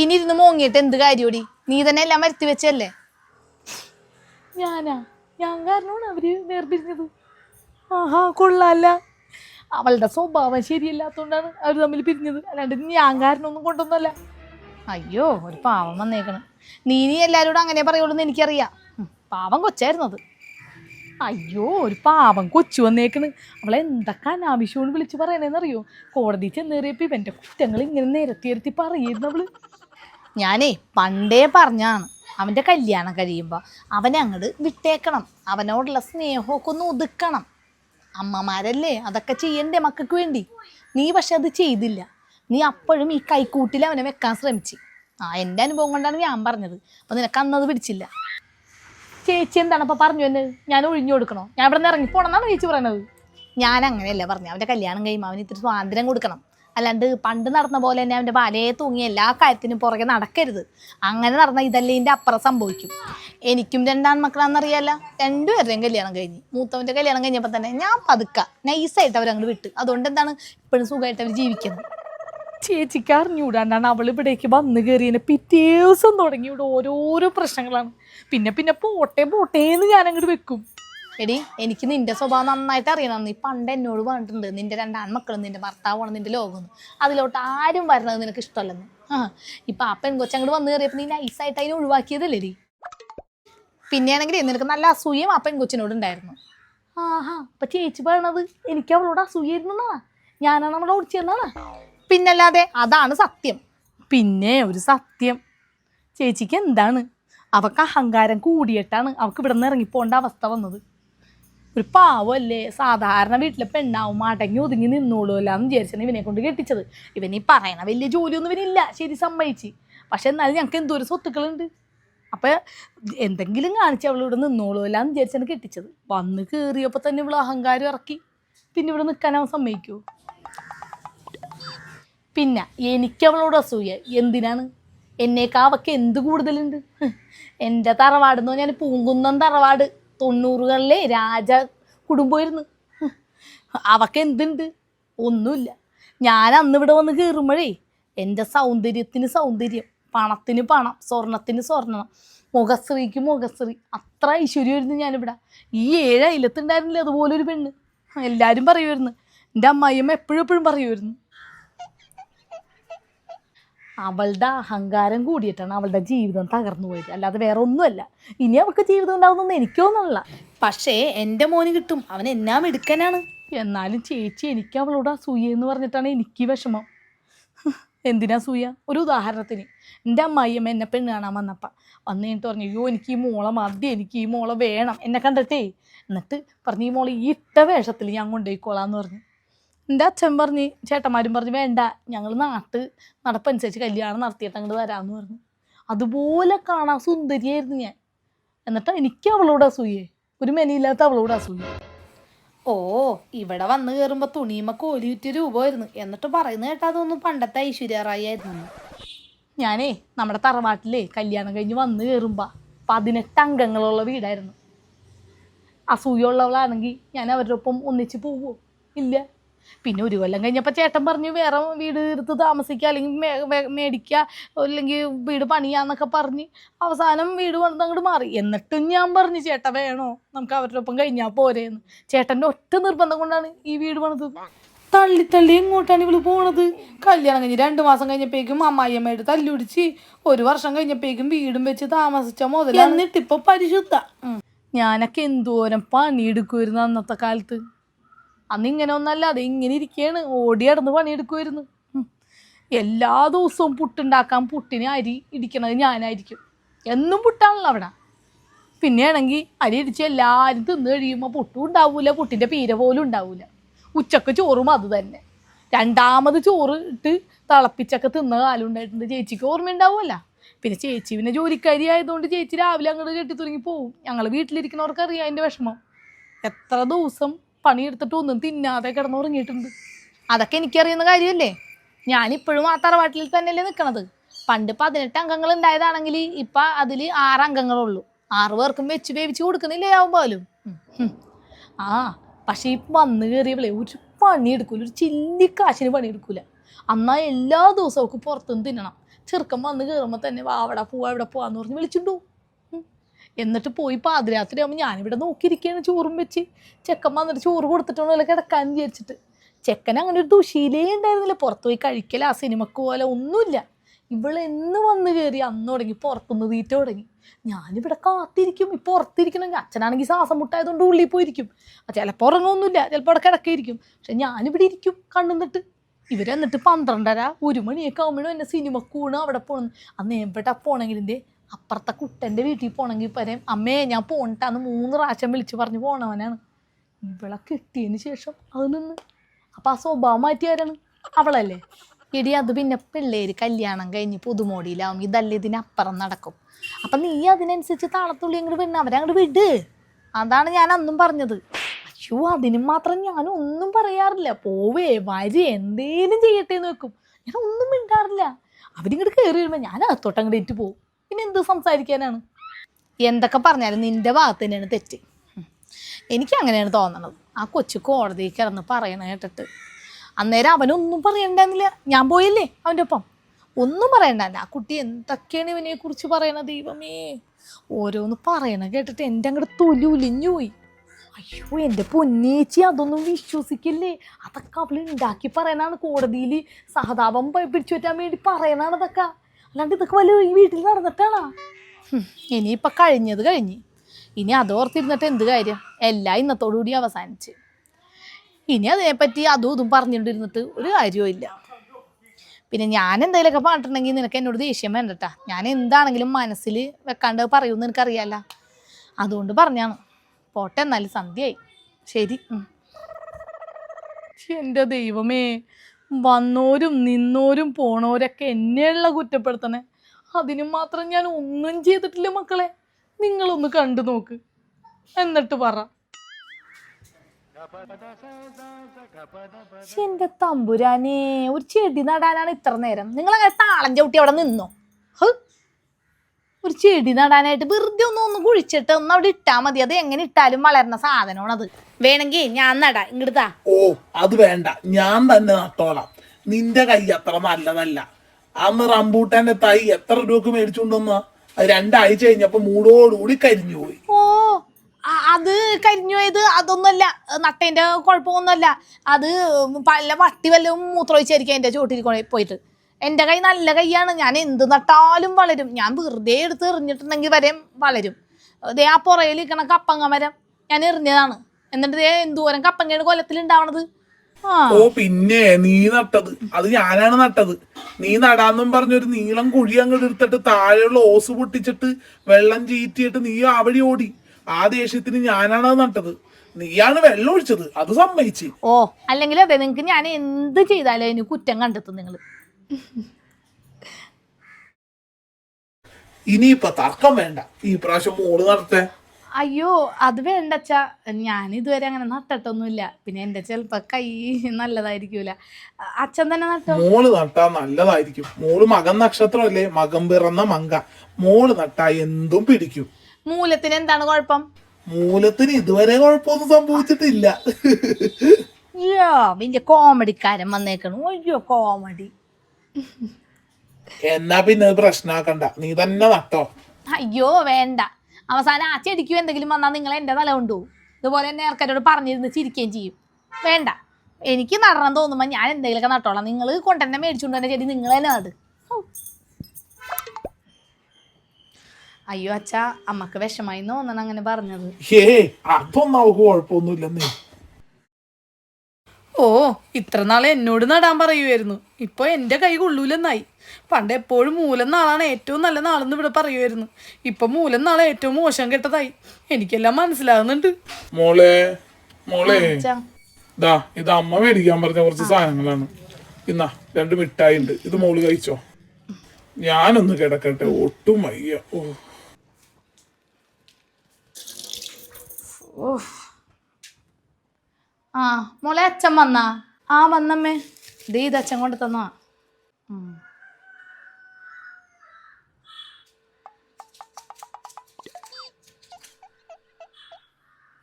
ഇനി ഇരുന്ന് മോങ്ങിയിട്ട് എന്ത് കാര്യോടി? നീ തന്നെ എല്ലാം വരുത്തി വെച്ചല്ലേ ഞാനാ? ഞാൻ കാരണമാണ് അവർ വേർപിരിഞ്ഞത്. ആഹാ കൊള്ളാല്ല. അവളുടെ സ്വഭാവം ശരിയല്ലാത്തോണ്ടാണ് അവർ തമ്മിൽ പിരിഞ്ഞത്. അല്ലാണ്ട് ഞാൻ കാരണമൊന്നും കൊണ്ടൊന്നുമല്ല. അയ്യോ ഒരു പാവം വന്നേക്കണ്. നീ നീ എല്ലാരോടും അങ്ങനെ പറയുള്ളൂ എന്ന് എനിക്കറിയാം. പാവം കൊച്ചായിരുന്നത് അയ്യോ ഒരു പാവം കൊച്ചു വന്നേക്കണ്. അവളെ എന്തൊക്കെ അനാവശ്യമാണ് വിളിച്ച് പറയണേന്നറിയോ? കോടതി ചെന്നേറിയപ്പോ ഇവന്റെ കുറ്റങ്ങൾ ഇങ്ങനെ നിരത്തി നിരത്തി പറയുന്നു അവൾ. ഞാനേ പണ്ടേ പറഞ്ഞാണ് അവന്റെ കല്യാണം കഴിയുമ്പോൾ അവനെ അങ്ങോട്ട് വിട്ടേക്കണം അവനോടുള്ള സ്നേഹമൊക്കെ ഒന്ന് ഒതുക്കണം. അമ്മമാരല്ലേ അതൊക്കെ ചെയ്യണ്ടേ മക്കൾക്ക് വേണ്ടി? നീ പക്ഷെ അത് ചെയ്തില്ല. നീ അപ്പോഴും ഈ കൈക്കൂട്ടിൽ അവനെ വെക്കാൻ ശ്രമിച്ചു. ആ എന്റെ അനുഭവം കൊണ്ടാണ് ഞാൻ പറഞ്ഞത്. അപ്പം നിനക്ക് അന്നത് പിടിച്ചില്ല. ചേച്ചി എന്താണ് അപ്പോൾ പറഞ്ഞു എന്നെ ഞാൻ ഒഴിഞ്ഞു കൊടുക്കണോ? ഞാൻ ഇവിടെ നിന്ന് ഇറങ്ങി പോണെന്നാണ് ചേച്ചി പറയണത്? ഞാൻ അങ്ങനെയല്ല പറഞ്ഞു അവന്റെ കല്യാണം കഴിയുമ്പോൾ അവന് ഇത്തിരി സ്വാതന്ത്ര്യം കൊടുക്കണം. അല്ലാണ്ട് പണ്ട് നടന്ന പോലെ തന്നെ അവന്റെ വലയെ തൂങ്ങി എല്ലാ കാര്യത്തിനും പുറകെ നടക്കരുത്. അങ്ങനെ നടന്ന ഇതല്ലേ ഇതിന്റെ അപ്പുറം സംഭവിക്കും. എനിക്കും രണ്ടാൺ മക്കളാണെന്നറിയാല്ല രണ്ടുപേരുടെയും കല്യാണം കഴിഞ്ഞ്. മൂത്തവന്റെ കല്യാണം കഴിഞ്ഞപ്പോൾ തന്നെ ഞാൻ പതുക്ക നൈസായിട്ട് അവരങ്ങോട്ട് വിട്ട്. അതുകൊണ്ട് എന്താണ് ഇപ്പോഴും സുഖമായിട്ട് അവർ ജീവിക്കുന്നത് ചേച്ചിക്ക് അറിഞ്ഞൂടാണ്ടാണ് അവൾ ഇവിടേക്ക് വന്നു കയറിയതിനെ പിറ്റേ ദിവസം തുടങ്ങി ഇവിടെ ഓരോരോ പ്രശ്നങ്ങളാണ്. പിന്നെ പിന്നെ പോട്ടെ പോട്ടേന്ന് ഞാനങ്ങോട്ട് വെക്കും. എടി എനിക്ക് നിന്റെ സ്വഭാവം നന്നായിട്ട് അറിയണം. നീ പണ്ട് എന്നോട് പറഞ്ഞിട്ടുണ്ട് നിന്റെ രണ്ടാൺമക്കളും നിന്റെ ഭർത്താവാണ് നിന്റെ ലോകമെന്ന്. അതിലോട്ട് ആരും വരണത് നിനക്ക് ഇഷ്ടമല്ലെന്ന്. ആ ഇപ്പം ആ പെൺകൊച്ചങ്ങോട്ട് വന്ന് കയറിയപ്പോൾ നീ നൈസായിട്ട് അതിനെ ഒഴിവാക്കിയതല്ലേ പിന്നെയാണെങ്കിൽ നിനക്ക് നല്ല അസൂയം ആ പെൺകൊച്ചിനോട് ഉണ്ടായിരുന്നു. ആഹാ അപ്പൊ ചേച്ചി പറയണത് എനിക്ക് അവളോട് അസൂയായിരുന്നാ ഞാനാണ് അവളെ പിന്നെ പിന്നല്ലാതെ അതാണ് സത്യം. പിന്നെ ഒരു സത്യം. ചേച്ചിക്ക് എന്താണ്? അവക്ക് അഹങ്കാരം കൂടിയിട്ടാണ് അവക്ക് ഇവിടെ നിന്ന് ഇറങ്ങിപ്പോണ്ട അവസ്ഥ വന്നത്. ഒരു പാവല്ലേ? സാധാരണ വീട്ടിലെ പെണ്ണാവും മാട്ടങ്ങി ഒതുങ്ങി നിന്നോളൂല്ല എന്ന് വിചാരിച്ചാണ് ഇവനെ കൊണ്ട് കെട്ടിച്ചത്. ഇവൻ ഈ പറയണ വലിയ ജോലിയൊന്നും ഇവനില്ല. ശരി സമ്മതിച്ച്. പക്ഷെ എന്നാലും ഞങ്ങൾക്ക് എന്തോരം സ്വത്തുക്കളുണ്ട്? അപ്പം എന്തെങ്കിലും കാണിച്ച് അവൾ ഇവിടെ നിന്നോളൂല്ല എന്ന് വിചാരിച്ചാണ് കെട്ടിച്ചത്. വന്ന് കയറിയപ്പോൾ തന്നെ ഇവൾ അഹങ്കാരം ഇറക്കി. പിന്നെ ഇവിടെ നിൽക്കാൻ അവൻ സമ്മതിക്കുമോ പിന്നെ എനിക്ക് അവളോട് അസൂയ. എന്തിനാണ്? എന്നേക്കാവൊക്കെ എന്ത് കൂടുതലുണ്ട്? എന്റെ തറവാട് എന്ന് പറഞ്ഞാൽ പൂങ്കുന്നം തറവാട്. തൊണ്ണൂറുകളിലെ രാജ കുടുംബമായിരുന്നു. അവക്ക് എന്തുണ്ട് ഒന്നുമില്ല. ഞാൻ അന്ന് ഇവിടെ വന്ന് കയറുമ്പോഴേ എന്റെ സൗന്ദര്യത്തിന് സൗന്ദര്യം പണത്തിന് പണം സ്വർണത്തിന് സ്വർണം മുഖശ്രീക്ക് മുഖശ്രീ അത്ര ഐശ്വര്യമായിരുന്നു ഞാനിവിടെ. ഈ ഏഴ് അയിലത്തുണ്ടായിരുന്നില്ല അതുപോലൊരു പെണ്ണ്? എല്ലാവരും പറയുമായിരുന്നു. എന്റെ അമ്മായിയമ്മ എപ്പോഴും എപ്പോഴും പറയുമായിരുന്നു. അവളുടെ അഹങ്കാരം കൂടിയിട്ടാണ് അവളുടെ ജീവിതം തകർന്നു പോയത്. അല്ലാതെ വേറെ ഒന്നുമല്ല. ഇനി അവൾക്ക് ജീവിതം ഉണ്ടാവുന്നൊന്നും എനിക്കൊന്നുമല്ല പക്ഷേ എന്റെ മോന് കിട്ടും. അവൻ എന്നാ മിടുക്കനാണ്. എന്നാലും ചേച്ചി എനിക്ക് അവളോട് അസൂയ എന്ന് പറഞ്ഞിട്ടാണ് എനിക്ക് വിഷമം. എന്തിനാ സൂയ ഒരു ഉദാഹരണത്തിന് എന്റെ അമ്മായിയമ്മ എന്നെ പെണ്ണ് കാണാൻ വന്നപ്പം വന്ന് കഴിഞ്ഞിട്ട് പറഞ്ഞു അയ്യോ എനിക്ക് ഈ മോളെ മതി എനിക്ക് ഈ മോളെ വേണം എന്നെ കണ്ടിട്ടേ. എന്നിട്ട് പറഞ്ഞു ഈ മോളെ ഈ ഇട്ട വേഷത്തിൽ ഞാൻ കൊണ്ടുപോയിക്കോളാന്ന് പറഞ്ഞു. എന്റെ അച്ഛൻ പറഞ്ഞ് ചേട്ടന്മാരും പറഞ്ഞു വേണ്ട ഞങ്ങൾ നാട്ട് നടപ്പനുസരിച്ച് കല്യാണം നടത്തിയിട്ട് അങ്ങോട്ട് വരാമെന്ന് പറഞ്ഞു. അതുപോലെ കാണാൻ സുന്ദരിയായിരുന്നു ഞാൻ. എന്നിട്ട് എനിക്ക് അവളോട് അസൂയേ. ഒരു മെനിയില്ലാത്ത അവളോട് അസൂയ. ഓ ഇവിടെ വന്നു കയറുമ്പോൾ തുണിയുമ്മ കോലിയുറ്റ രൂപമായിരുന്നു. എന്നിട്ട് പറയുന്നത് കേട്ടാ അതൊന്നും പണ്ടത്തെ ഐശ്വര്യ റായി ആയിരുന്നു. ഞാനേ നമ്മുടെ തറവാട്ടിലേ കല്യാണം കഴിഞ്ഞ് വന്ന് കയറുമ്പോൾ പതിനെട്ട് അംഗങ്ങളുള്ള വീടായിരുന്നു. അസൂയുള്ളവളാണെങ്കിൽ ഞാൻ അവരുടെ ഒപ്പം ഒന്നിച്ച് പോവോ? ഇല്ല. പിന്നെ ഒരു കൊല്ലം കഴിഞ്ഞപ്പോൾ ചേട്ടൻ പറഞ്ഞു വേറെ വീട് എടുത്ത് താമസിക്കുക അല്ലെങ്കിൽ മേടിക്കുക അല്ലെങ്കിൽ വീട് പണിയാന്നൊക്കെ പറഞ്ഞ് അവസാനം വീട് വന്ന് അങ്ങോട്ട് മാറി. എന്നിട്ടും ഞാൻ പറഞ്ഞു ചേട്ട വേണോ? നമുക്ക് അവരുടെ ഒപ്പം കഴിഞ്ഞാൽ പോരേന്ന്. ചേട്ടന്റെ ഒറ്റ നിർബന്ധം കൊണ്ടാണ് ഈ വീട് പണിത്. തള്ളി തള്ളി എങ്ങോട്ടാണ് ഇവൾ പോണത്? കല്യാണം കഴിഞ്ഞ് രണ്ട് മാസം കഴിഞ്ഞപ്പോഴേക്കും അമ്മായിയമ്മയുടെ തല്ലുടിച്ച് ഒരു വർഷം കഴിഞ്ഞപ്പോഴേക്കും വീടും വെച്ച് താമസിച്ച മുതൽ എന്നിട്ടിപ്പോൾ പരിശുദ്ധ. ഞാനൊക്കെ എന്തോരം പണിയെടുക്കുമായിരുന്നു അന്നത്തെ കാലത്ത്. അന്ന് ഇങ്ങനെ ഒന്നല്ല അത് ഇങ്ങനെ ഇരിക്കുകയാണ് ഓടി നടന്ന് പണിയെടുക്കുമായിരുന്നു. എല്ലാ ദിവസവും പുട്ടുണ്ടാക്കാൻ പുട്ടിന് അരി ഇടിക്കണത് ഞാനായിരിക്കും. എന്നും പുട്ടാണല്ലോ അവിടെ. പിന്നെയാണെങ്കിൽ അരി ഇടിച്ച് എല്ലാവരും തിന്ന് കഴിയുമ്പോൾ പുട്ടും ഉണ്ടാവില്ല പുട്ടിന്റെ പീര പോലും ഉണ്ടാവില്ല ഉച്ചയ്ക്ക് ചോറും അത് തന്നെ. രണ്ടാമത് ചോറ് ഇട്ട് തിളപ്പിച്ചൊക്കെ തിന്ന കാലം ഉണ്ടായിട്ടുണ്ട്. ചേച്ചിക്ക് ഓർമ്മയുണ്ടാവുമല്ല പിന്നെ ചേച്ചി പിന്നെ ജോലിക്കാരി ആയതുകൊണ്ട് ചേച്ചി രാവിലെ അങ്ങോട്ട് കെട്ടി തുടങ്ങി പോവും. ഞങ്ങൾ വീട്ടിലിരിക്കുന്നവർക്ക് അറിയാം അതിന്റെ വിഷമം. എത്ര ദിവസം പണിയെടുത്തിട്ട് ഒന്നും തിന്നാതെ കിടന്നുറങ്ങിയിട്ടുണ്ട്. അതൊക്കെ എനിക്കറിയുന്ന കാര്യമല്ലേ? ഞാനിപ്പോഴും ആ തറവാട്ടിൽ തന്നെയല്ലേ നിൽക്കണത് പണ്ട് പതിനെട്ട് അംഗങ്ങൾ ഉണ്ടായതാണെങ്കിൽ ഇപ്പം അതിൽ ആറ് അംഗങ്ങളുള്ളൂ. ആറ് പേർക്കും വെച്ച് വേവിച്ച് കൊടുക്കുന്നില്ലേ ആവുമ്പോലും. ആ പക്ഷേ ഈ വന്ന് കയറിയവളെ ഒരു പണിയെടുക്കൂല. ഒരു ചില്ലി കാശിന് പണിയെടുക്കൂല. അന്നാ എല്ലാ ദിവസവും അവൾക്ക് പുറത്തുനിന്ന് തിന്നണം. ചെറുക്കൻ വന്ന് കയറുമ്പോൾ തന്നെ വാ അവിടെ പോവാ ഇവിടെ പോവാന്ന് പറഞ്ഞ് വിളിച്ചിട്ടു എന്നിട്ട് പോയി പാതിരാത്രി ആകുമ്പോൾ ഞാനിവിടെ നോക്കിയിരിക്കുകയാണ് ചോറും വെച്ച്. ചെക്കൻ വന്നിട്ട് ചോറ് കൊടുത്തിട്ടുണ്ടല്ലോ കിടക്കാൻ വിചാരിച്ചിട്ട്. ചെക്കൻ അങ്ങനെ ഒരു ദുശീലേ ഉണ്ടായിരുന്നില്ല. പുറത്ത് പോയി കഴിക്കല ആ സിനിമക്ക് പോലെ ഒന്നുമില്ല. ഇവളെന്ന് വന്ന് കയറി അന്ന് തുടങ്ങി പുറത്തുനിന്ന് തീറ്റ തുടങ്ങി. ഞാനിവിടെ കാത്തിരിക്കും. ഇപ്പോൾ പുറത്തിരിക്കണമെങ്കിൽ അച്ഛനാണെങ്കിൽ ശ്വാസം മുട്ടായതുകൊണ്ട് ഉള്ളിൽ പോയിരിക്കും. ചിലപ്പോൾ ഉറങ്ങുമൊന്നുമില്ല. ചിലപ്പോൾ അവിടെ കിടക്കായിരിക്കും. പക്ഷെ ഞാനിവിടെ ഇരിക്കും കണ്ണുന്നിട്ട് ഇവരെന്നിട്ട് പന്ത്രണ്ടര ഒരു മണിയൊക്കെ ആകുമ്പോഴും എന്നെ സിനിമക്കൂണ് അവിടെ പോകണം അന്ന് എവിടെ പോകണമെങ്കിൽ എന്റെ അപ്പുറത്തെ കുട്ടന്റെ വീട്ടിൽ പോകണമെങ്കിൽ പറയും അമ്മേ ഞാൻ പോണിട്ടാന്ന് മൂന്ന് പ്രാവശ്യം വിളിച്ച് പറഞ്ഞ് പോണവനാണ്. ഇവളെ കിട്ടിയതിന് ശേഷം അത് നിന്ന്. അപ്പം ആ സ്വഭാവം മാറ്റിയവരാണ് അവളല്ലേ. ഇടി അത് പിന്നെ പിള്ളേർ കല്യാണം കഴിഞ്ഞ് പുതുമോടിയിലാവും. ഇതല്ലേ ഇതിനപ്പുറം നടക്കും. അപ്പം നീ അതിനനുസരിച്ച് താളത്തുള്ളി അങ്ങോട്ട് വിടണം അങ്ങോട്ട് വിട്. അതാണ് ഞാൻ അന്നും പറഞ്ഞത്. അയ്യോ അതിനും മാത്രം ഞാൻ ഒന്നും പറയാറില്ല. പോവേ വരി എന്തേലും ചെയ്യട്ടെ എന്ന് വെക്കും. ഞാൻ ഒന്നും മിണ്ടാറില്ല. അവരിങ്ങോട്ട് കയറി വരുമ്പോൾ ഞാൻ അകത്തോട്ട് അങ്ങോട്ട് പോകും പിന്നെ എന്ത് സംസാരിക്കാനാണ്? എന്തൊക്കെ പറഞ്ഞാലും നിന്റെ ഭാഗത്ത് തന്നെയാണ് തെറ്റ്. എനിക്ക് അങ്ങനെയാണ് തോന്നണത്. ആ കൊച്ചു കോടതിയിൽ കിടന്ന് പറയണ കേട്ടിട്ട്. അന്നേരം അവനൊന്നും പറയണ്ടെന്നില്ല ഞാൻ പോയില്ലേ അവന്റെ ഒപ്പം? ഒന്നും പറയണ്ടല്ല ആ കുട്ടി എന്തൊക്കെയാണ് ഇവനെ കുറിച്ച് പറയണ ദൈവമേ. ഓരോന്ന് പറയണ കേട്ടിട്ട് എന്റെ അങ്ങോട്ട് തൊലി ഉലിഞ്ഞു പോയി. അയ്യോ എന്റെ പൊന്നേച്ചി അതൊന്നും വിശ്വസിക്കില്ലേ? അതൊക്കെ അവൾ ഉണ്ടാക്കി പറയണാണ് കോടതിയിൽ സഹതാപം പിടിച്ചു പറ്റാൻ വേണ്ടി പറയണാണ് അതൊക്കെ. അല്ലാണ്ട് ഇതൊക്കെ വല്ല ഈ വീട്ടിൽ നടന്നിട്ടാണോ? ഇനിയിപ്പോൾ കഴിഞ്ഞത് കഴിഞ്ഞ്. ഇനി അതോർത്തിരുന്നിട്ട് എന്ത് കാര്യം? എല്ലാം ഇന്നത്തോടു കൂടി അവസാനിച്ച്. ഇനി അതിനെപ്പറ്റി അതും ഇതും പറഞ്ഞുകൊണ്ടിരുന്നിട്ട് ഒരു കാര്യവും ഇല്ല. പിന്നെ ഞാൻ എന്തെങ്കിലുമൊക്കെ പറഞ്ഞിട്ടുണ്ടെങ്കിൽ നിനക്ക് എന്നോട് ദേഷ്യം വേണ്ടട്ടാ ഞാൻ എന്താണെങ്കിലും മനസ്സിൽ വെക്കാണ്ട് പറയുമെന്ന് എനിക്കറിയാല്ല. അതുകൊണ്ട് പറഞ്ഞാണ്. പോട്ടെ എന്നാലും സന്ധ്യയായി. ശരി. എന്റെ ദൈവമേ വന്നോരും നിന്നോരും പോണോരൊക്കെ എന്നെയുള്ള കുറ്റപ്പെടുത്തണേ അതിനു മാത്രം ഞാൻ ഒന്നും ചെയ്തിട്ടില്ല മക്കളെ. നിങ്ങളൊന്ന് കണ്ടു നോക്ക്. എന്നിട്ട് പറ. എന്റെ തമ്പുരാനെ ഒരു ചെടി നടാനാണ് ഇത്ര നേരം. നിങ്ങൾ അങ്ങനെ താളം ചവിട്ടി അവിടെ നിന്നോ? ഒരു ചെടി നടാനായിട്ട് വെറുതെ ഒന്ന് ഒന്ന് കുഴിച്ചിട്ട് ഒന്ന് അവിടെ ഇട്ടാ മതി. അത് എങ്ങനെ ഇട്ടാലും വളരുന്ന സാധനമാണ് അത് വേണമെങ്കിൽ ഞാൻ നടാ. ഇങ്ങടുത്താ ഓ അത് വേണ്ട. ഞാൻ തന്നെ നട്ടോളാം. നിന്റെ കൈ അത്ര നല്ലതല്ല. അന്ന് റംബൂട്ടാന്റെ തൈ എത്ര രൂപക്ക് മേടിച്ചുകൊണ്ടുവന്ന? അത് രണ്ടാഴ്ച കഴിഞ്ഞപ്പോ മൂടോടുകൂടി കരിഞ്ഞു പോയി ഓ അത് കരിഞ്ഞു പോയത് അതൊന്നുമല്ല. നട്ടേന്റെ കുഴപ്പമൊന്നുമല്ല. അത് പല വട്ടി വല്ലതും മൂത്രമൊഴിച്ചായിരിക്കും എന്റെ ചോട്ടിൽ പോയിട്ട്. എന്റെ കൈ നല്ല കൈയാണ്. ഞാൻ എന്ത് നട്ടാലും വളരും. ഞാൻ വെറുതെ എടുത്ത് എറിഞ്ഞിട്ടുണ്ടെങ്കിൽ വരെയും വളരും. ദേ ആ പുറയിൽ നിൽക്കണ കപ്പങ്ങ മരം ഞാൻ എറിഞ്ഞതാണ്. എന്നിട്ട് ദേ എന്തോരം കപ്പങ്ങയുടെ ആ. ഓ പിന്നെ നീ നട്ടത്. അത് ഞാനാണ് നട്ടത്. നീ നടാന്നും പറഞ്ഞൊരു നീളം കുഴി അങ്ങോട്ട് എടുത്തിട്ട് താഴെയുള്ള ഓസ് പൊട്ടിച്ചിട്ട് വെള്ളം ചീറ്റിയിട്ട് നീ ആ വഴി ഓടി. ആ ദേഷ്യത്തിന് ഞാനാണ് അത് നട്ടത്. നീയാണ് വെള്ളം ഒഴിച്ചത്. അത് സമ്മതിച്ച്. ഓ അല്ലെങ്കിൽ അതെ നിങ്ങക്ക് ഞാൻ എന്ത് ചെയ്താലും അതിന് കുറ്റം കണ്ടെത്തും നിങ്ങൾ ഇനിയിപ്പൊ തർക്കം വേണ്ട. ഈ പ്രാവശ്യം മോൾ നടത്തേ. അയ്യോ അത് വേണ്ടച്ചാ. ഞാൻ ഇതുവരെ അങ്ങനെ നട്ടിട്ടൊന്നുമില്ല. പിന്നെ എന്റെ ചെലപ്പോ കൈ നല്ലതായിരിക്കൂല. അച്ഛൻ തന്നെ നട്ടോ? മോൾ നട്ടാ നല്ലതായിരിക്കും. മോൾ മകൻ നക്ഷത്രമല്ലേ? മകൻ പിറന്ന മങ്ക. മോൾ നട്ടാ എന്തും പിടിക്കും. മൂലത്തിന് എന്താണ് കുഴപ്പം? മൂലത്തിന് ഇതുവരെ കുഴപ്പമൊന്നും സംഭവിച്ചിട്ടില്ല. അയ്യോ വലിയ കോമഡിക്കാരൻ വന്നേക്കണു. അയ്യോ കോമഡി. എന്നാ പിന്നെ പ്രശ്നമാക്കണ്ട നീ തന്നെ നട്ടോ. അയ്യോ വേണ്ട. അവസാനം ആ ചെടിക്കും എന്തെങ്കിലും വന്നാൽ നിങ്ങൾ എന്റെ തല കൊണ്ടുപോകും ഇതുപോലെ തന്നെ ആൾക്കാരോട് പറഞ്ഞിരുന്ന് ചിരിക്കുകയും ചെയ്യും. വേണ്ട. എനിക്ക് നടണം തോന്നുമ്പോൾ ഞാൻ എന്തെങ്കിലുമൊക്കെ നട്ടോളാം. നിങ്ങൾ കൊണ്ടുതന്നെ മേടിച്ചുകൊണ്ട് തന്നെ ചെടി നിങ്ങൾ തന്നെ നട് അയ്യോ അച്ഛാ അമ്മയ്ക്ക് വിഷമായി തോന്നണം അങ്ങനെ പറഞ്ഞത്. ഏ അതൊന്നും അവക്ക് കുഴപ്പമൊന്നുമില്ലെന്നേ. ഓ ഇത്ര നാളെ എന്നോട് നടാൻ പറയുമായിരുന്നു ഇപ്പൊ എന്റെ കൈ കൊള്ളൂലെന്നായി. പണ്ട് എപ്പോഴും മൂലം നാളാണ് ഏറ്റവും നല്ല നാളെന്ന് ഇവിടെ പറയുമായിരുന്നു ഇപ്പൊ മൂലം നാളെ ഏറ്റവും മോശം കെട്ടതായി. എനിക്കെല്ലാം മനസ്സിലാകുന്നുണ്ട്. മോളെ മോളെ. ദാ ഇത് അമ്മ മേടിക്കാൻ പറഞ്ഞ കുറച്ച് സാധനങ്ങളാണ്. ഇന്നാ രണ്ട് മിഠായി ഉണ്ട് ഇത് മോൾ കഴിച്ചോ? ഞാനൊന്ന് കിടക്കട്ടെ. ഒട്ടും വയ്യ. ഓ. ആ മോളെ അച്ഛൻ വന്നാ? ആ വന്നമ്മേ. ദേ ഇത് അച്ഛൻ കൊണ്ട് തന്നാ.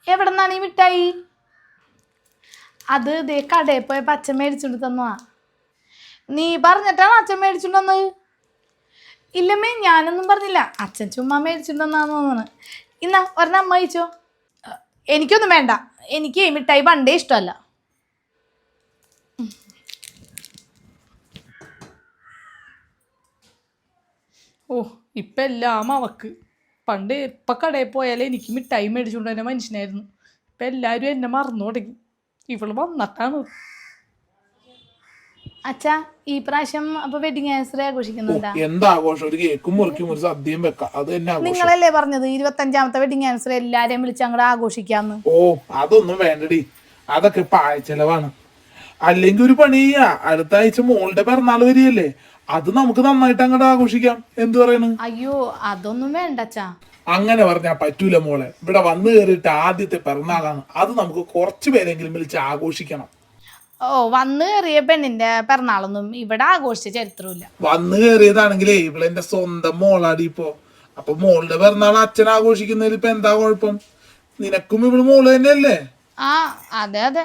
എവിടെന്നാണ് ഈ മിഠായി? അത് ദേ കടയിൽ പോയപ്പോ അച്ഛൻ മേടിച്ചോണ്ട് തന്നതാ. നീ പറഞ്ഞിട്ടാണ് അച്ഛൻ മേടിച്ചോണ്ട് തന്നത് ഇല്ലമ്മേ ഞാനൊന്നും പറഞ്ഞില്ല. അച്ഛൻ ചുമ്മാ മേടിച്ചിട്ടുണ്ടെന്നാന്ന് തോന്നുന്നു ഇന്നാ ഒരെണ്ണം അമ്മ അയച്ചോ എനിക്കൊന്നും വേണ്ട. എനിക്ക് മിഠായി പണ്ടേ ഇഷ്ടമല്ല. ഓ ഇപ്പം എല്ലാം അവക്ക്. പണ്ട് ഇപ്പം കടയിൽ പോയാലേ എനിക്ക് മിഠായി മേടിച്ചുകൊണ്ട് തന്നെ മനുഷ്യനായിരുന്നു. ഇപ്പം എല്ലാവരും എന്നെ മറന്നു തുടങ്ങി. ഇവൾ വന്നിട്ടാണ് അച്ഛാ ഈ പ്രാവശ്യം അപ്പൊ വെഡിങ് ആനിവേഴ്സറി ആഘോഷിക്കുന്നുണ്ടാ എന്താഘോഷം ഒരു കേക്കും മുറിക്കും ഒരു സദ്യയും വെക്കാം. അത് തന്നെ ആഘോഷം. നിങ്ങളല്ലേ പറഞ്ഞത് ഇരുപത്തഞ്ചാമത്തെ വെഡിങ് ആനിവേഴ്സറി എല്ലാരെയും വിളിച്ച് അങ്ങോട്ട് ആഘോഷിക്കാന്ന്? ഓ അതൊന്നും വേണ്ടടി. അതൊക്കെ പായച്ചെലവാണ് അല്ലെങ്കിൽ ഒരു പണി ചെയ്യാ. അടുത്ത ആഴ്ച മോളുടെ പിറന്നാൾ വരികയല്ലേ. അത് നമുക്ക് നന്നായിട്ട് അങ്ങോട്ട് ആഘോഷിക്കാം. എന്തു പറയുന്നു അയ്യോ അതൊന്നും വേണ്ട അച്ഛാ. അങ്ങനെ പറഞ്ഞാ പറ്റൂല മോളെ. ഇവിടെ വന്നു കയറിയിട്ട് ആദ്യത്തെ പിറന്നാളാണ്. അത് നമുക്ക് കുറച്ചു പേരെങ്കിലും വിളിച്ച് ആഘോഷിക്കണം. ഓ വന്ന് കയറിയ പെണ്ണിന്റെ പിറന്നാളൊന്നും ഇവിടെ ആഘോഷിച്ച ചരിത്രമില്ല വന്ന് കയറിയതാണെങ്കിലേ ഇവിടെ എന്റെ സ്വന്തം മോളാടി ഇപ്പോ. അപ്പൊ മോളുടെ പിറന്നാൾ അച്ഛൻ ആഘോഷിക്കുന്നതിൽ ഇപ്പൊ എന്താ കുഴപ്പം? നിനക്കും ഇവൾ മോൾ തന്നെയല്ലേ? ആ അതെ അതെ.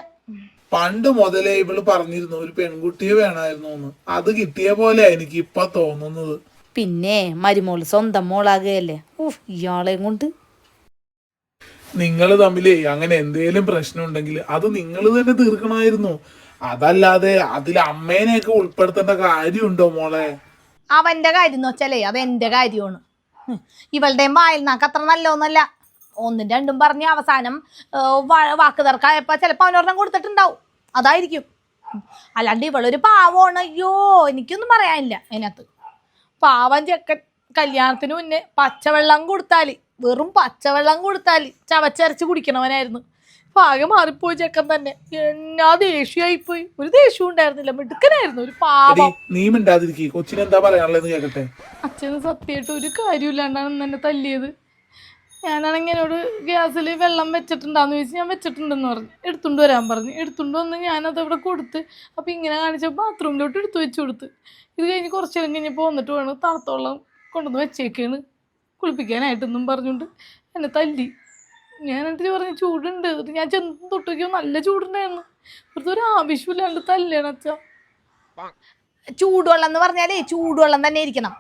പണ്ട് മുതലേ ഇവൾ പറഞ്ഞിരുന്നു ഒരു പെൺകുട്ടിയെ വേണമായിരുന്നു എന്ന്. അത് കിട്ടിയ പോലെ എനിക്ക് ഇപ്പൊ തോന്നുന്നത്. പിന്നെ മരുമോൾ സ്വന്തം മോളാകുകയല്ലേ? ഊഹ് ഇയാളെയും കൊണ്ട്. നിങ്ങൾ തമ്മിലേ അങ്ങനെ എന്തേലും പ്രശ്നം ഉണ്ടെങ്കിൽ അത് നിങ്ങൾ തന്നെ തീർക്കണമായിരുന്നു. അതല്ലാതെ അതിൽ അമ്മേനെയൊക്കെ ഉൾപ്പെടുത്തേണ്ട കാര്യമുണ്ടോ മോളെ? അവന്റെ കാര്യം എന്ന് വെച്ചാലേ അത് എന്റെ കാര്യമാണ്. ഇവളുടെയും വായിൽ നാക്ക് അത്ര നല്ലതൊന്നല്ല ഒന്നും രണ്ടും പറഞ്ഞ് അവസാനം വാക്ക് തിറക്കായപ്പോ ചിലപ്പോ അവനൊരെണ്ണം കൊടുത്തിട്ടുണ്ടാവും. അതായിരിക്കും. അല്ലാണ്ട് ഇവളൊരു പാവമാണ്. അയ്യോ എനിക്കൊന്നും പറയാനില്ല അതിനകത്ത്. പാവം ചെക്കൻ. കല്യാണത്തിന് മുന്നേ പച്ചവെള്ളം കൊടുത്താൽ വെറും പച്ചവെള്ളം കൊടുത്താൽ ചവച്ചരച്ച് കുടിക്കണവനായിരുന്നു. ആകെ മാറിപ്പോയി ചെക്കൻ തന്നെ. എന്നാ ദേഷ്യമായിപ്പോയി. ഒരു ദേഷ്യവും ഉണ്ടായിരുന്നില്ല. മിടുക്കനായിരുന്നു. ഒരു പാപം പാവം നീ മിണ്ടാതിരിക്കേ. കൊച്ചിന് എന്താ പറയാനുള്ളതെന്ന് കേക്കട്ടെ. അച്ഛന് സത്യമായിട്ട് ഒരു കാര്യമില്ലാണ്ടാണ് എന്നെ തല്ലിയത്. ഞാനാണെങ്കിൽ എന്നോട് ഗ്യാസിൽ വെള്ളം വെച്ചിട്ടുണ്ടാന്ന് ചോദിച്ചു ഞാൻ വെച്ചിട്ടുണ്ടെന്ന് പറഞ്ഞു. എടുത്തുകൊണ്ട് വരാൻ പറഞ്ഞു. എടുത്തുകൊണ്ട് വന്ന് ഞാനത് അവിടെ കൊടുത്ത് അപ്പം ഇങ്ങനെ കാണിച്ച ബാത്റൂമിലോട്ട് എടുത്തു വെച്ച് കൊടുത്ത്. ഇത് കഴിഞ്ഞ് കുറച്ച് നേരം കഴിഞ്ഞപ്പോൾ വന്നിട്ട് വേണം തണുത്തോളം കൊണ്ടുവന്ന് വെച്ചേക്കാണ്. കുളിപ്പിക്കാനായിട്ടെന്നും പറഞ്ഞുകൊണ്ട് എന്നെ തല്ലി. ഞാൻ എന്നിട്ട് പറഞ്ഞു ചൂടുണ്ട്. ഞാൻ ചെന്ന് തൊട്ട് നോക്കിയപ്പോൾ നല്ല ചൂടുണ്ടായിരുന്നു. വെറുതെ ഒരു ആവശ്യമില്ലാണ്ട് തല്ലാണ് അച്ഛാ. ചൂടുവെള്ളം എന്ന് പറഞ്ഞാലേ ചൂടുവെള്ളം തന്നെ ഇരിക്കണം.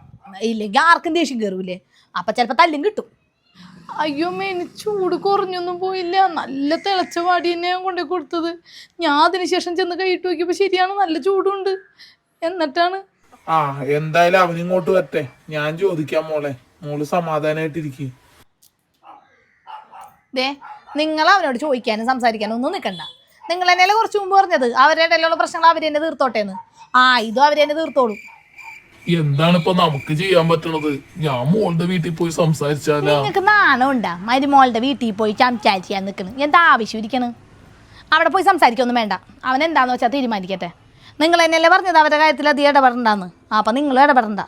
ഇല്ലെങ്കിൽ ആർക്കും ദേഷ്യം കയറൂലേ അപ്പൊ ചിലപ്പോ തല്ലും കിട്ടും. അയ്യോ മേന് ചൂട് കുറഞ്ഞൊന്നും പോയില്ല. നല്ല തിളച്ച വാടി തന്നെ ഞാൻ കൊണ്ടുപോയി കൊടുത്തത്. ഞാൻ അതിനുശേഷം ചെന്ന് കൈയിട്ട് നോക്കിയപ്പോൾ ശരിയാണ് നല്ല ചൂടുണ്ട്. എന്നിട്ടാണ്? ആ എന്തായാലും അവനിങ്ങോട്ട് വരട്ടെ. ഞാൻ ചോദിക്കാം മോളെ. മോൾ സമാധാനായിട്ടിരിക്കും. ദേ നിങ്ങൾ അവനോട് ചോദിക്കാനും സംസാരിക്കാനും ഒന്നും നിൽക്കണ്ട നിങ്ങൾ തന്നെയല്ലേ കുറച്ച് മുമ്പ് പറഞ്ഞത്? അവരുടെ ഇടയിലുള്ള പ്രശ്നങ്ങൾ അവർ തന്നെ തീർത്തോട്ടേന്ന്. ആ ഇതും അവർ തന്നെ തീർത്തോളും. എന്താണ് ഇപ്പൊ നമുക്ക് ചെയ്യാൻ പറ്റണത്? ഞാൻ മോളുടെ വീട്ടിൽ പോയി സംസാരിച്ചാലോ. നിങ്ങൾക്ക് നാണം ഉണ്ടാ മരുമോളുടെ വീട്ടിൽ പോയി സംസാരിക്കാൻ നിൽക്കണ് എന്താ ആവശ്യം ഇരിക്കണ്? അവിടെ പോയി സംസാരിക്കൊന്നും വേണ്ട. അവൻ എന്താന്ന് വെച്ചാൽ തീരുമാനിക്കട്ടെ. നിങ്ങൾ തന്നെയല്ലേ പറഞ്ഞത് അവരുടെ കാര്യത്തിൽ അധികം ഇടപെടണ്ടെന്ന്? അപ്പം നിങ്ങൾ ഇടപെടണ്ട.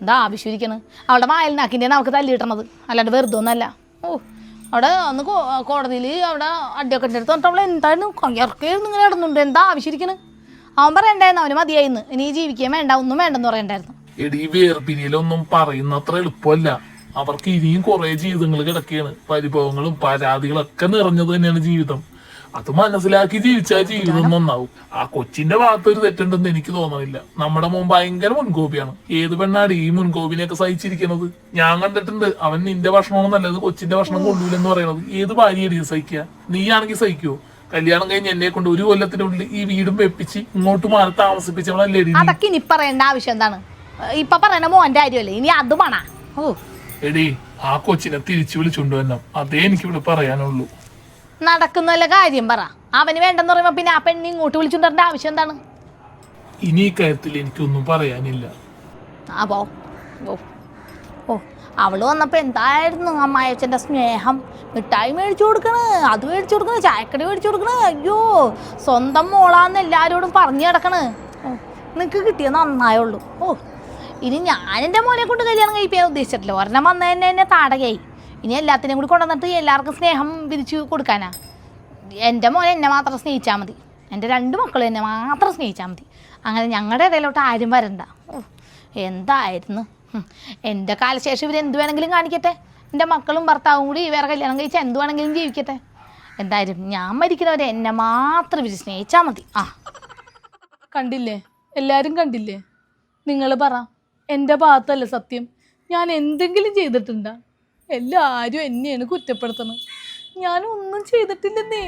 എന്താ ആവശ്യമിരിക്കണ് അവളുടെ വായിൽ അവൾക്ക് നമുക്ക് തല്ലി കിട്ടണത് അല്ലാണ്ട് വെറുതെ ഒന്നല്ല. ഓ അവിടെ അന്ന് കോടതിയിൽ അവിടെ അടിയൊക്കെ എടുത്ത് പറഞ്ഞിട്ട് അവൾ എന്തായിരുന്നു ഇറക്കായിരുന്നു ഇങ്ങനെ ഇടുന്നുണ്ട് എന്താ ആവശ്യമിരിക്കണ് അവൻ പറയണ്ടായിരുന്നു അവന് മതിയായിരുന്നു ഇനി ജീവിക്കാൻ വേണ്ട ഒന്നും വേണ്ടെന്ന് പറയണ്ടായിരുന്നു. എടി വേർപിരിയലൊന്നും പറയുന്ന അത്ര എളുപ്പമല്ല. അവർക്ക് ഇനിയും കുറെ ജീവിതങ്ങൾ കിടക്കുകയാണ് പരിഭവങ്ങളും പരാതികളൊക്കെ നിറഞ്ഞത് തന്നെയാണ് ജീവിതം. അത് മനസ്സിലാക്കി ജീവിച്ചാൽ ജീവിതം നന്നാവും. ആ കൊച്ചിന്റെ ഭാഗത്ത് ഒരു തെറ്റുണ്ടെന്ന് എനിക്ക് തോന്നണില്ല. നമ്മുടെ മോൻ ഭയങ്കര മുൻകോപിയാണ്. ഏത് പെണ്ണാണ് ഈ മുൻകോപിനെയൊക്കെ സഹിച്ചിരിക്കുന്നത് ഞാൻ കണ്ടിട്ടുണ്ട് അവൻ നിന്റെ ഭക്ഷണമാണ് നല്ലത് കൊച്ചിന്റെ ഭക്ഷണം കൊള്ളൂലെന്ന് പറയുന്നത് ഏത് ഭാര്യയാണ് ഇത് സഹിക്കുക നീയാണെങ്കിൽ സഹിക്കുവോ കല്യാണം കഴിഞ്ഞ് എന്നെ കൊണ്ട് ഒരു കൊല്ലത്തിനുള്ളിൽ ഈ വീടും വെപ്പിച്ച് ഇങ്ങോട്ട് മാറി താമസിപ്പിച്ചവളല്ലേ അതൊക്കെ ഇനി പറയേണ്ട ആവശ്യം എന്താണ്? ഇപ്പൊ പറയണ മോന്റെ കാര്യമല്ലേ? ഇനി അത് പണ എടി ആ കൊച്ചിനെ തിരിച്ചു വിളിച്ചുകൊണ്ട് വരണം. അതേ എനിക്കിവിടെ പറയാനുള്ളൂ. നടക്കുന്ന വല്ല കാര്യം പറ. അവന് വേണ്ടെന്ന് പറയുമ്പോ പിന്നെ ആ പെണ്ണി ഇങ്ങോട്ട് വിളിച്ചുകൊണ്ടിരേണ്ട ആവശ്യം എന്താണ്? ഇനി കാര്യത്തിൽ എനിക്കൊന്നും പറയാനില്ല. ആ പോ ഓ. ഓ. അവൾ വന്നപ്പോ എന്തായിരുന്നു അമ്മായച്ചന്റെ സ്നേഹം? മിഠായി മേടിച്ചു കൊടുക്കണ് അത് മേടിച്ചു കൊടുക്കണ് ചായക്കടി മേടിച്ചു കൊടുക്കണ്. അയ്യോ സ്വന്തം മോളാന്ന് എല്ലാരോടും പറഞ്ഞു കിടക്കണ് ഓ നിനക്ക് കിട്ടിയ നന്നായുള്ളൂ ഓ ഇനി ഞാൻ എന്റെ മോനെ കൊണ്ട് കല്യാണം കഴിപ്പിക്കാൻ ഉദ്ദേശിച്ചിട്ടില്ല. ഒരെണ്ണം വന്നതന്നെ എന്നെ താടകയായി. ഇനി എല്ലാത്തിനെയും കൂടി കൊണ്ടുവന്നിട്ട് എല്ലാവർക്കും സ്നേഹം വിരിച്ചു കൊടുക്കാനാ. എന്റെ മോനെ എന്നെ മാത്രം സ്നേഹിച്ചാൽ മതി. എന്റെ രണ്ട് മക്കളും എന്നെ മാത്രം സ്നേഹിച്ചാൽ മതി. അങ്ങനെ ഞങ്ങളുടെ ഇടയിലോട്ട് ആരും വരണ്ട. എന്തായിരുന്നു? എന്റെ കാലശേഷം ഇവർ എന്ത് വേണമെങ്കിലും കാണിക്കട്ടെ. എന്റെ മക്കളും ഭർത്താവും കൂടി വേറെ കല്യാണം കഴിച്ചാൽ എന്ത് വേണമെങ്കിലും ജീവിക്കട്ടെ. എന്തായാലും ഞാൻ മരിക്കുന്നവരെ എന്നെ മാത്രം ഇവർ സ്നേഹിച്ചാൽ മതി. ആ. കണ്ടില്ലേ? എല്ലാവരും കണ്ടില്ലേ? നിങ്ങൾ പറ. എന്റെ ഭാഗത്തല്ല സത്യം. ഞാൻ എന്തെങ്കിലും ചെയ്തിട്ടുണ്ടാ? എല്ലാവരും എന്നെയാണ് കുറ്റപ്പെടുത്തണത് ഞാനൊന്നും ചെയ്തിട്ടില്ലെന്നേ.